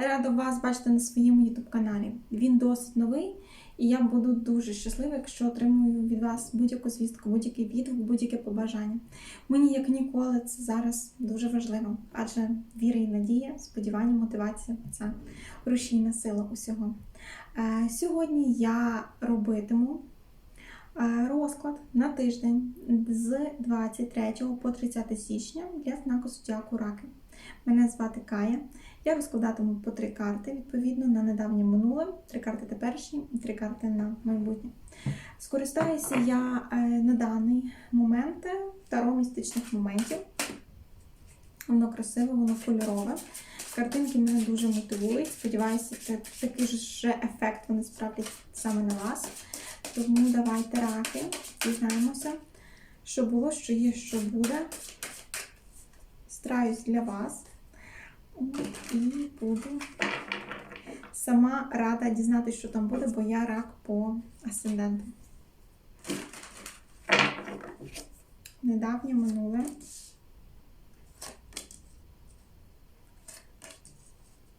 Рада вас бачити на своєму YouTube каналі. Він досить новий, і я буду дуже щаслива, якщо отримую від вас будь-яку звістку, будь-який відгук, будь-яке побажання. Мені, як ніколи, це зараз дуже важливо, адже віра і надія, сподівання, мотивація це рушійна сила усього. Е, Сьогодні я робитиму е, розклад на тиждень з 23 по 30 січня для знаку Зодіаку Раки. Мене звати Кая. Я розкладатиму по три карти, відповідно на недавнє минуле, три карти теперішні і три карти на майбутнє. Скористаюся я е, на даний момент таро містичних моментів. Воно красиве, воно кольорове. Картинки мене дуже мотивують. Сподіваюся, це такий ж ефект вони справлять саме на вас. Тому давайте раки, дізнаємося, що було, що є, що буде. Стараюсь для вас. І буду сама рада дізнатися, що там буде, бо я рак по асценденту. Недавнє минуле.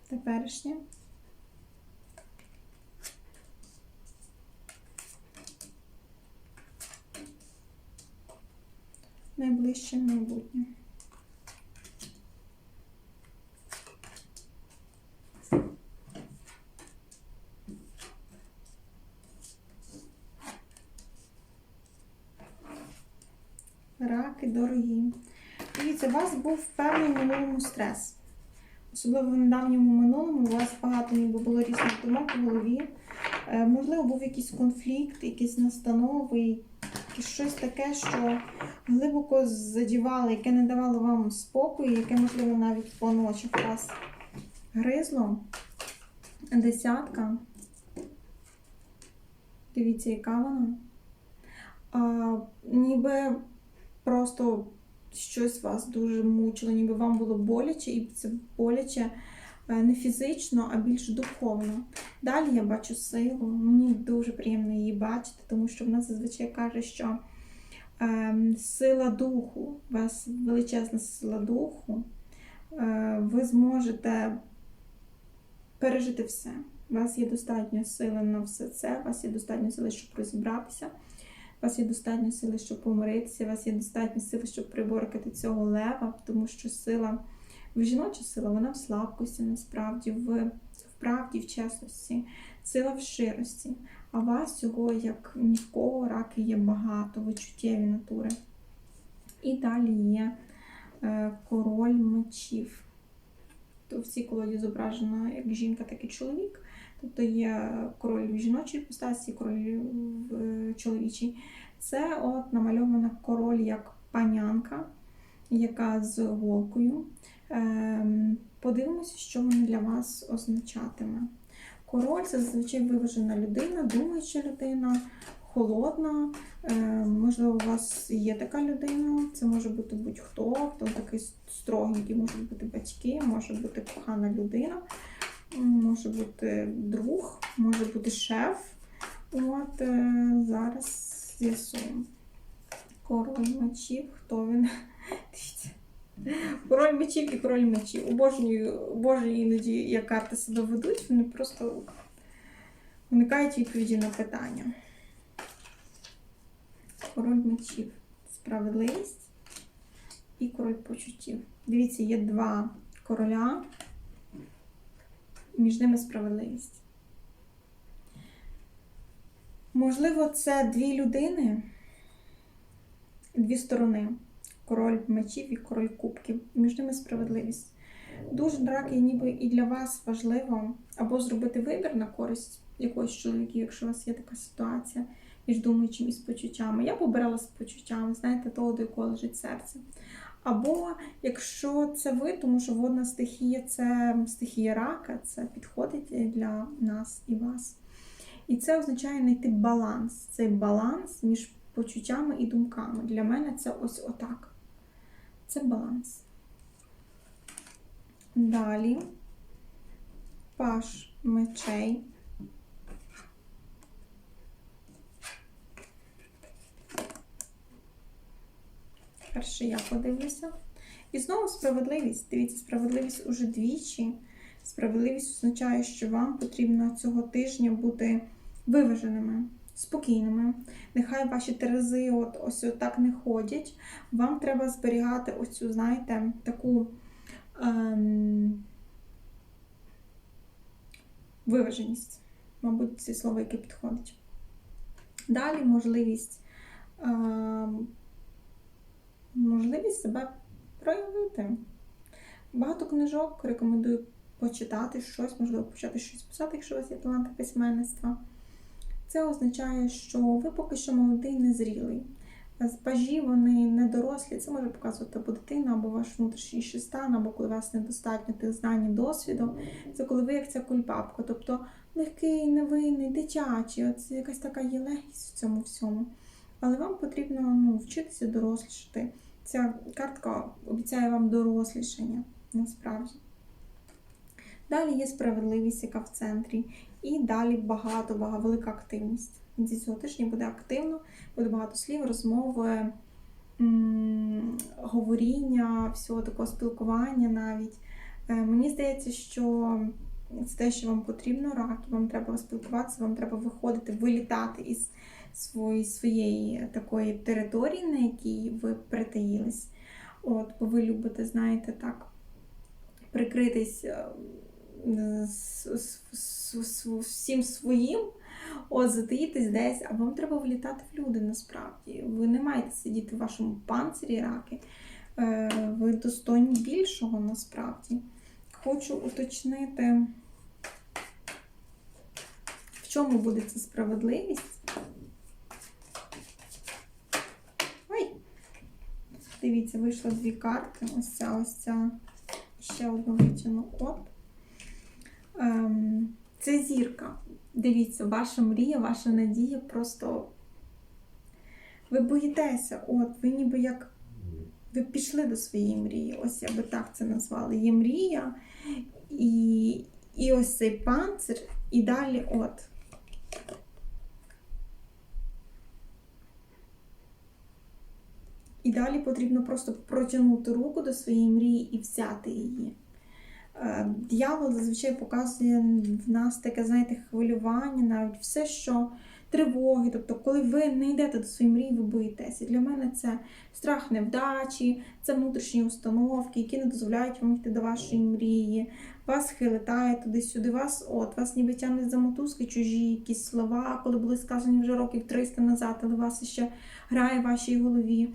Теперішнє. Найближче майбутнє. Раки дорогі. Дивіться, у вас був певний минулому стрес. Особливо в недавньому минулому у вас багато ніби було різних думок в голові. Е, можливо, був якийсь конфлікт, якісь настанови, щось таке, що глибоко задівало, яке не давало вам спокою, яке, можливо, навіть по ночах вас гризло. Десятка. Дивіться, яка вона. А, ніби просто щось вас дуже мучило, ніби вам було боляче, і це боляче е, не фізично, а більш духовно. Далі я бачу силу. Мені дуже приємно її бачити, тому що вона зазвичай каже, що е, сила духу, у вас величезна сила духу, е, ви зможете пережити все. У вас є достатньо сили на все це, у вас є достатньо сили, щоб розібратися. У вас є достатньо сили, щоб помиритися, у вас є достатньо сили, щоб приборкати цього лева, тому що сила, в жіноча сила, вона в слабкості, насправді, в, в правді, в чесності, сила в ширості. А вас цього, як ні в кого, раки є багато, ви чуттєві натури. І далі є е, король мечів. То в цій колоді зображено як жінка, так і чоловік. Тобто є король в жіночій постасі, король в чоловічій. Це от намальована король як панянка, яка з голкою. Ем, Подивимося, що вона для вас означатиме. Король це зазвичай виважена людина, думаюча людина, холодна. Ем, Можливо, у вас є така людина, це може бути будь-хто, хто такий строгий, можуть бути батьки, може бути кохана людина може бути друг, може бути шеф. От е, зараз з'ясуємо. Король мечів, хто він? Дивіться. Король мечів і король мечів. Обожнюю, обожнюю іноді, як карти себе ведуть, вони просто уникають відповіді на питання. Король мечів. Справедливість і король почуттів. Дивіться, є два короля між ними справедливість. Можливо, це дві людини, дві сторони. Король мечів і король кубків. Між ними справедливість. Дуже драки, ніби і для вас важливо або зробити вибір на користь якогось чоловіка, якщо у вас є така ситуація між думаючим і спочуттями. Я побирала з почуттями, знаєте, того, до якого лежить серце. Або якщо це ви, тому що водна стихія це стихія рака, це підходить для нас і вас. І це означає знайти баланс. Цей баланс між почуттями і думками. Для мене це ось отак. Це баланс. Далі паш мечей. Перше я подивлюся. І знову справедливість. Дивіться, справедливість уже двічі. Справедливість означає, що вам потрібно цього тижня бути виваженими, спокійними. Нехай ваші терези от ось отак не ходять. Вам треба зберігати оцю, знаєте, таку ем, виваженість. Мабуть, це слово, яке підходить. Далі можливість, ем, можливість себе проявити. Багато книжок рекомендую почитати щось, можливо, почати щось писати, якщо у вас є талант письменництва. Це означає, що ви поки що молодий, незрілий. Пажі вони не дорослі, це може показувати або дитина, або ваш внутрішній стан, або коли у вас недостатньо тих знань і досвіду. Це коли ви як ця кульбабка, тобто легкий, невинний, дитячий, от якась така є легкість в цьому всьому. Але вам потрібно ну, вчитися дорослішати. Ця картка обіцяє вам дорослішання насправді. Далі є справедливість, яка в центрі, і далі багато, багато велика активність. Зі цього тижня буде активно, буде багато слів, розмови, м, говоріння, всього такого спілкування навіть. Е, Мені здається, що це те, що вам потрібно, раки, вам треба спілкуватися, вам треба виходити, вилітати із свої, своєї такої території, на якій ви притаїлись. От, бо ви любите, знаєте, так, прикритись е, всім своїм, от, затаїтись десь, а вам треба влітати в люди насправді. Ви не маєте сидіти в вашому панцирі раки. Е, Ви достойні більшого насправді. Хочу уточнити, в чому буде ця справедливість. Ой! Дивіться, вийшло дві карти. Ось ця, ось ця. Ще одну витягну. От. Це зірка. Дивіться, ваша мрія, ваша надія просто. Ви боїтеся, от, ви ніби як. Ви пішли до своєї мрії, ось я би так це назвала. Є мрія, і, і ось цей панцир, і далі от. І далі потрібно просто протягнути руку до своєї мрії і взяти її. Е, Дьявол зазвичай показує в нас таке, знаєте, хвилювання, навіть все, що тривоги. Тобто, коли ви не йдете до своєї мрії, ви боїтеся. Для мене це страх невдачі, це внутрішні установки, які не дозволяють вам йти до вашої мрії. Вас хилитає туди-сюди, вас от, вас ніби тягнуть за мотузки чужі якісь слова, коли були сказані вже років 300 назад, але вас ще грає в вашій голові.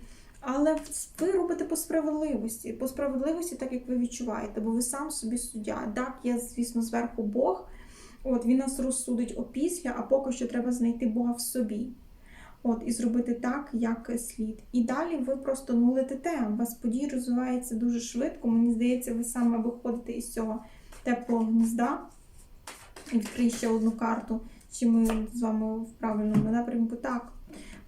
Але ви робите по справедливості, по справедливості, так як ви відчуваєте, бо ви сам собі суддя. Так, є, звісно, зверху Бог. От він нас розсудить опісля, а поки що треба знайти Бога в собі. От, і зробити так, як слід. І далі ви просто ну, летите. У вас події розвиваються дуже швидко. Мені здається, ви саме виходите із цього теплого гнізда. Відкрию ще одну карту, чи ми з вами в правильному напрямку. Так,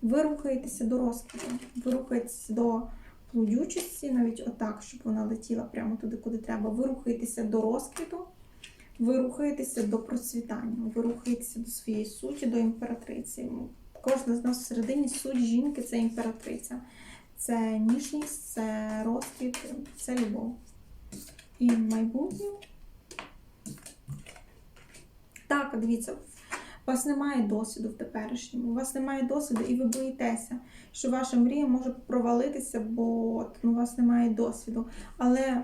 ви рухаєтеся до розквіту, ви рухаєтеся до плодючості, навіть отак, щоб вона летіла прямо туди, куди треба. Ви рухаєтеся до розквіту, ви рухаєтеся до процвітання, ви рухаєтеся до своєї суті, до імператриці. Кожна з нас всередині суть жінки це імператриця. Це ніжність, це розквіт, це любов. І майбутнє. Так, дивіться, у вас немає досвіду в теперішньому, у вас немає досвіду, і ви боїтеся, що ваша мрія може провалитися, бо ну, у вас немає досвіду. Але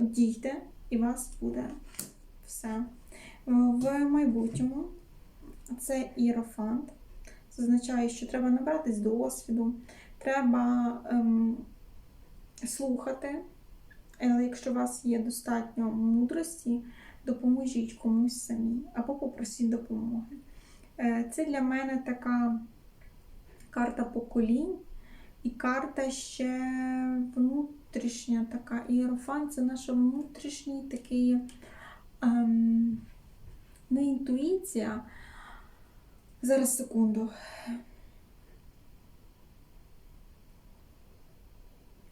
дійте, і у вас буде все. В майбутньому це іерофант. Це означає, що треба набратись досвіду, треба ем, слухати. Але якщо у вас є достатньо мудрості, допоможіть комусь самі або попросіть допомоги. Е, Це для мене така карта поколінь і карта ще внутрішня така. Іерофан це наш внутрішній такий ем, не інтуїція. Зараз секунду.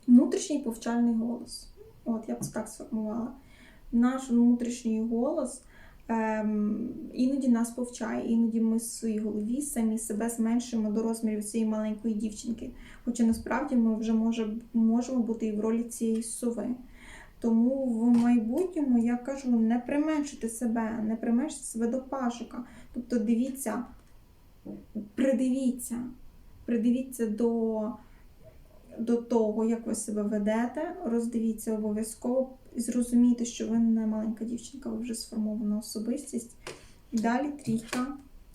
Внутрішній повчальний голос. От, я б так сформувала наш внутрішній голос ем, іноді нас повчає, іноді ми в своїй голові самі себе зменшуємо до розмірів цієї маленької дівчинки. Хоча насправді ми вже може, можемо бути і в ролі цієї сови. Тому в майбутньому я кажу, не применшуйте себе, не применшуйте себе до пашука. Тобто дивіться, придивіться, придивіться до, до того, як ви себе ведете, роздивіться обов'язково і зрозумійте, що ви не маленька дівчинка, ви вже сформована особистість. Далі трійка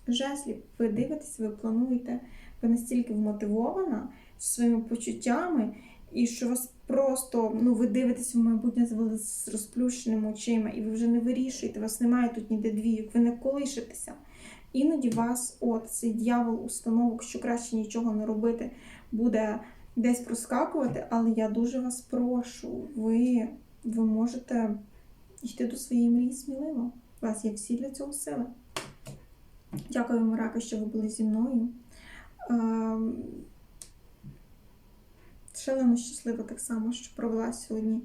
жезлів. Ви дивитесь, ви плануєте, ви настільки вмотивована своїми почуттями, і що вас просто, ну, ви дивитесь в майбутнє з- розплющеними очима, і ви вже не вирішуєте, вас немає тут ніде двійок, ви не колишетеся. Іноді вас, от цей дьявол установок, що краще нічого не робити, буде десь проскакувати, але я дуже вас прошу, ви, ви можете йти до своєї мрії сміливо. У вас є всі для цього сили. Дякую вам, Рака, що ви були зі мною. Ем, Шалено щаслива так само, що провела сьогодні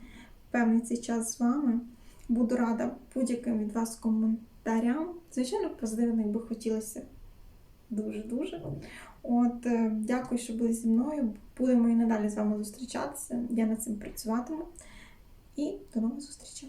певний цей час з вами. Буду рада будь-яким від вас коментарям. Звичайно, позитивних би хотілося дуже-дуже. От, е, дякую, що були зі мною. Будемо і надалі з вами зустрічатися. Я над цим працюватиму. І до нових зустрічей.